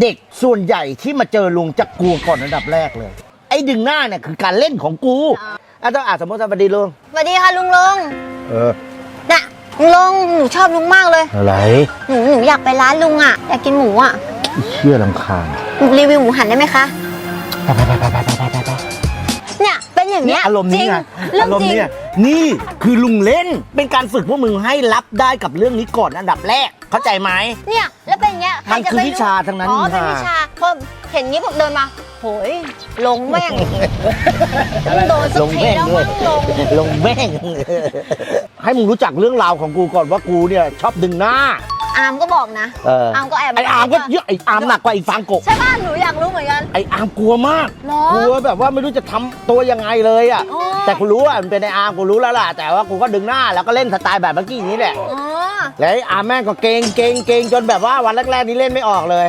เด็กส่วนใหญ่ที่มาเจอลุงจะกลัวก่อนอันดับแรกเลย ไอ้ดึงหน้าเนี่ยคือการเล่นของกูอะต้องอะสมมติสวัสดีลุงสวัสดีค่ะลุงลงเออน่ะลุงหนูชอบลุงมากเลย อะไรหนูหนูอยากไปร้านลุงอะอยากกินหมูอะเชื่อลำคาญรีวิวหมูหันได้ไหมคะ ไปไปไปไปไปไปไป นอย่างเนี้ยอารมณ์นี้ไงจริงเรื่ออางรมจณ์ริงนี้ไงนี่คือลุงเล่นเป็นการฝึกพวกมึงให้รับได้กับเรื่องนี้ก่อนอันดับแรก เข้าใจไหม เนี่ย แล้วเป็นอย่างเงี้ยใรมันจะคือไปวิชาทั้งนั้นอ๋อเป็นค่ะวิชาพอเห็นงี้ผมเดินมา โหยลงแม่งโดนสัลกงทีแม่งแล้วด้วยมั้งลง ลงแม่ง ให้มึงรู้จักเรื่องราวของกูก่อนว่ากูเนี่ยชอบดึงหน้า อามก็บอกนะเอออามก็แอบไออาร์มก็เยอะไออาร์มหนักกว่าไอฟางโกะใช่ป่ะหนูอยากรู้เหมือนกัน ไออาร์มกลัวมากเหรอกลัวแบบว่าไม่รู้จะทำตัวยังไงเลยอะอ๋อ แต่กูรู้ว่ามันเป็นไออาร์มกูรู้แล้วล่ะแต่ว่ากูก็ดึงหน้าแล้วก็เล่นสไตล์แบบเมื่อกี้นี้แหละ อ๋อ แล้วไออาร์มแม่งก็เก่งเก่งเก่งจนแบบว่าวันแรกๆนี้เล่นไม่ออกเลย